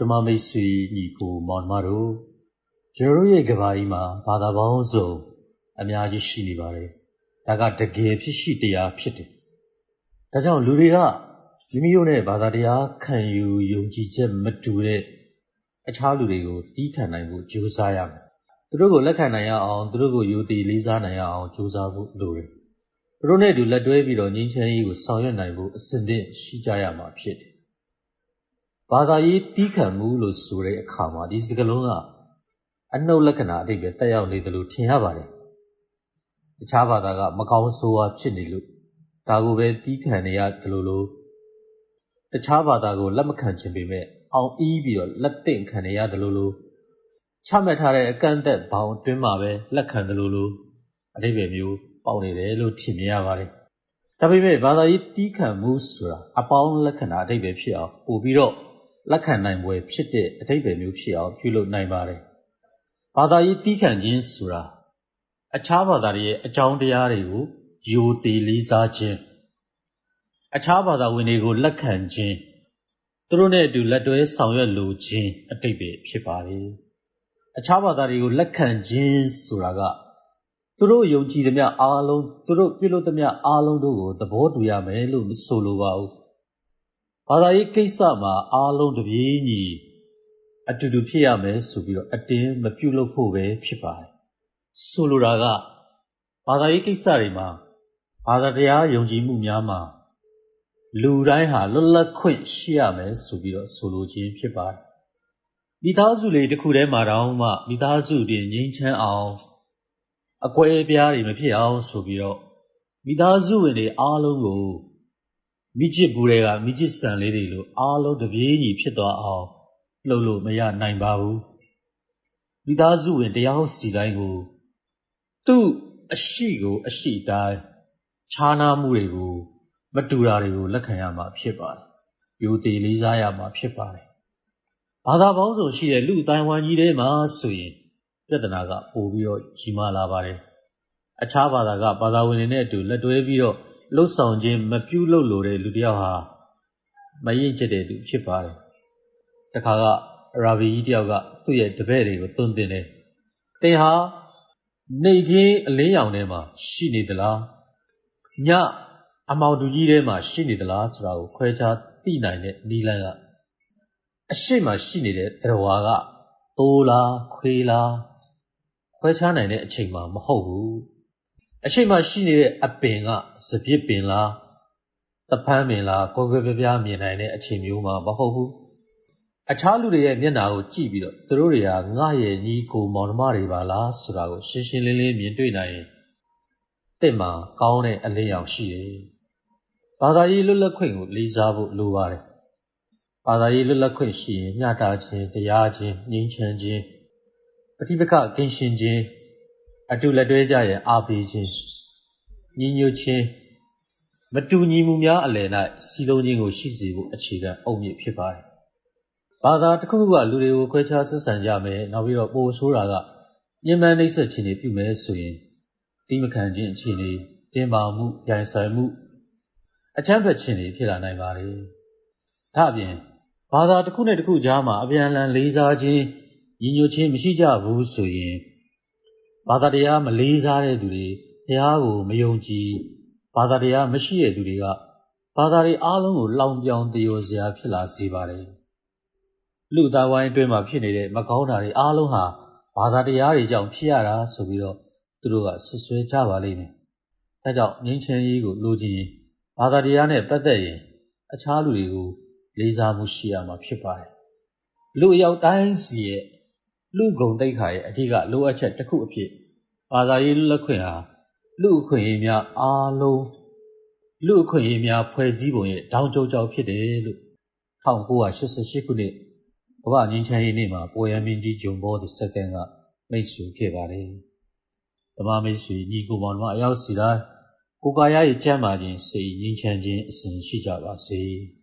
ဓမ္မမိတ်ဆွေညီကိုမောင်နှမတို့ကျွန်တော်တို့ရဲ့ကဘာကြီးမှာဘာသာပေါင်းစုံအများကြီးရှိနေပါတယ်။ဒါကတကယ်ဖြစ်ရှိတရားဖြစ်တယ်။ဒါကြောင့်လူတွေကမိမိတို့နဲ့ဘာသာတရားခံယူယုံကြည်ချက်မတူတဲ့အခြားလူတွေကိုတီးခံနိုင်ဖို့ကြိုးစားရမယ်။သူတို့ကိုလက်ခံနိုင်ရအောင်သူတို့ကိုယုံကြည်လေးစားနိုင်ရအောင်ကြိုးစားဖို့လိုတယ်။သူတို့နဲ့အတူလက်တွဲပြီးတော့ငြိမ်းချမ်းရေးကိုဆောင်ရွက်နိုင်ဖို့အစဉ်သင့်ရှိကြရမှာဖြစ်တယ် ဘာသာရေးတီးခံမှုလို့ဆိုတဲ့အခါမှာဒီစကားလုံးကအနှုတ်လက္ခဏာအဓိပ္ပာယ်တက်ရောက်နေတယ်လို့ထင်ရပါတယ်။တခြားဘာသာကမကောင်းဆိုးဝါးဖြစ်နေလို့ဒါကိုပဲတီးခံနေရတယ်လို့လို့တခြားဘာသာကိုလက်မခံချင်ပေမဲ့အောင်အီးပြီးတော့လက်သင့်ခံနေရတယ်လို့လို့ချမှတ်ထားတဲ့အကန့်အသတ်ဘောင်အတွင်းမှာပဲလက်ခံတယ်လို့လို့အဓိပ္ပာယ်မျိုးပေါက်နေတယ်လို့ထင်မြင်ရပါတယ်။ဒါပေမဲ့ဘာသာရေးတီးခံမှုဆိုတာအပေါင်းလက္ခဏာအဓိပ္ပာယ်ဖြစ်အောင်ပို့ပြီးတော့ လက်ခံနိုင်ပွဲဖြစ်တဲ့အဓိပ္ပာယ်မျိုးဖြစ်အောင်ပြုလုပ်နိုင်ပါတယ်။ဘာသာရေးတီးခံခြင်းဆိုတာအခြားဘာသာတွေရဲ့အကြောင်းတရားတွေကိုယိုသေးလေးစားခြင်းအခြားဘာသာဝင်တွေကိုလက်ခံခြင်းသူတို့နဲ့အတူလက်တွဲဆောင်ရွက်လိုခြင်းအတိတ်ပဲဖြစ်ပါတယ်။အခြားဘာသာတွေကိုလက်ခံခြင်းဆိုတာကသူတို့ယုံကြည်သမျှအားလုံးသူတို့ပြုလုပ်သမျှအားလုံးတို့ကိုသဘောတူရမယ်လို့မဆိုလိုပါဘူး ဘာသာရေးကိစ္စမှာအားလုံးတပြေးညီအတူတူဖြစ်ရမယ်ဆိုပြီးတော့အတင်းမပြုလုပ်ဖို့ပဲဖြစ်ပါတယ်ဆိုလိုတာကဘာသာရေးကိစ္စတွေမှာဘာသာတရားယုံကြည်မှုများမှာလူတိုင်းဟာလွတ်လပ်ခွင့်ရှိရမယ်ဆိုပြီးတော့ဆိုလိုခြင်းဖြစ်ပါတယ်မိသားစုလေးတစ်ခုတည်းမှာတောင်မှမိသားစုတွင်ငြိမ်းချမ်းအောင်အကွဲအပြားတွေမဖြစ်အောင်ဆိုပြီးတော့မိသားစုဝင်တွေအားလုံးကို မိချစ်ဘူးတွေကမိချစ်ဆန်လေးတွေလိုအားလုံးတပြေးညီဖြစ်သွားအောင်လှုပ်လို့မရနိုင်ပါဘူးမိသားစုဝင်တရားစီတိုင်းကို သူ့အရှိကို အရှိတိုင်းခြားနာမှုတွေကို မတူတာတွေကိုလက်ခံရမှာဖြစ်ပါတယ်။ယိုသေးလေးစားရမှာဖြစ်ပါတယ်။ဘာသာပေါင်းစုံရှိတဲ့လူအတိုင်းဝိုင်းကြီးထဲမှာဆိုရင်ပြဿနာကပိုပြီးတော့ကြီးမားလာပါတယ်။အခြားဘာသာကဘာသာဝင်တွေနဲ့အတူလက်တွဲပြီးတော့ လှုပ်ဆောင်ခြင်းမပြုလုပ်လိုတဲ့လူတစ်ယောက်ဟာမရင်ကျက်တဲ့သူဖြစ်ပါတယ်။တခါကရာဘီကြီးတယောက်ကသူ့ရဲ့တပည့်တွေကိုသွန်သင်တယ်။သင်ဟာနေခင်းအလင်းရောင်ထဲမှာရှိနေသလား။ညအမောင်တူကြီးထဲမှာရှိနေသလားဆိုတာကိုခွဲခြားသိနိုင်တဲ့နီလန်ကအရှိမရှိနေတဲ့တရဝါကတိုးလားခွေးလားခွဲခြားနိုင်တဲ့အချိန်မှာမဟုတ်ဘူး အရှိမရှိနေတဲ့အပင်ကစပစ်ပင်လားတဖန်းပင်လားကွယ်ကွယ်ပြားပြားမြင်နိုင်တဲ့အချိန်မျိုးမှာမဟုတ်ဘူးအခြားလူတွေရဲ့မျက်နှာကိုကြည့်ပြီးတော့သူတို့တွေကငါရဲ့ညီကိုမောင်နှမတွေပါလားဆိုတာကိုရှင်းရှင်းလင်းလင်းမြင်တွေ့နိုင်ရင်တင့်မှာကောင်းတဲ့အလင်းရောင်ရှိတယ်။ဘာသာရေးလွတ်လပ်ခွင့်ကိုလေးစားဖို့လိုပါတယ်။ဘာသာရေးလွတ်လပ်ခွင့်ရှိရင်မျှတခြင်းတရားခြင်းငြိမ်းချမ်းခြင်းပဋိပက္ခကင်းရှင်းခြင်း အတူလက်တွဲကြရန်အားပေးခြင်းညီညွတ်ခြင်းမတူညီမှုများအလယ်၌စီလုံးခြင်းကိုရှိစေဖို့အခြေခံအုတ်မြစ်ဖြစ်ပါတယ်။ဘာသာတစ်ခုခုကလူတွေကိုခွဲခြားဆက်ဆံကြမယ်နောက်ပြီးတော့ပိုဆိုးတာကညှဉ်းပန်းနှိပ်စက်ခြင်းတွေပြုမယ်ဆိုရင်တိမခံခြင်းအခြေအနေတင်ပါမှုရိုင်ဆိုင်မှုအချမ်းဖက်ခြင်းတွေဖြစ်လာနိုင်ပါတယ်။ဒါအပြင်ဘာသာတစ်ခုနဲ့တစ်ခုကြားမှာအပြန်အလှန်လေးစားခြင်းညီညွတ်ခြင်းမရှိကြဘူးဆိုရင် ဘာသာတရားမလေးစားတဲ့သူတွေတရားကိုမယုံကြည်ဘာသာတရားမရှိတဲ့သူတွေကဘာသာတွေအားလုံးကိုလောင်ပြောင်တယောစရာဖြစ်လာစေပါတယ်လူသားဝိုင်းအတွင်းမှာဖြစ်နေတဲ့မကောင်းတာတွေအားလုံးဟာဘာသာတရားတွေကြောင့်ဖြစ်ရတာဆိုပြီးတော့သူတို့ကဆွဆွဲကြပါလိမ့်မယ်အဲကြောင့်ငြိမ်းချမ်းရေးကိုလိုချင်ရင်ဘာသာတရားနဲ့ပတ်သက်ရင်အခြားလူတွေကိုလေးစားမှုရှိရမှာဖြစ်ပါတယ်လူအယောက်တိုင်းစီရဲ့ လူဂုံတိတ်ခါရဲ့အဓိကလိုအပ်ချက်တစ်ခုအဖြစ်ဘာသာရေးလက်ခွင့်ဟာလူအခွင့်အရေးများအားလုံးလူအခွင့်အရေးများဖွဲ့စည်းပုံရဲ့တောင်ကျုံကြောက်ဖြစ်တယ်လို့1988ခုနှစ်ကမ္ဘာငြိမ်းချမ်းရေးနေ့မှာပေါ်ရမင်းကြီးဂျုံဘောသည်စက္ကန့်ကမိတ်ဆွေခဲ့ပါတယ်။ဓမ္မမိတ်ဆွေညီကိုမောင်တို့အရောက်စီတိုင်းကိုကာရရဲ့ကျမ်းမာခြင်းစိတ်ငြိမ်းချမ်းခြင်းအစဉ်ရှိကြပါစေ။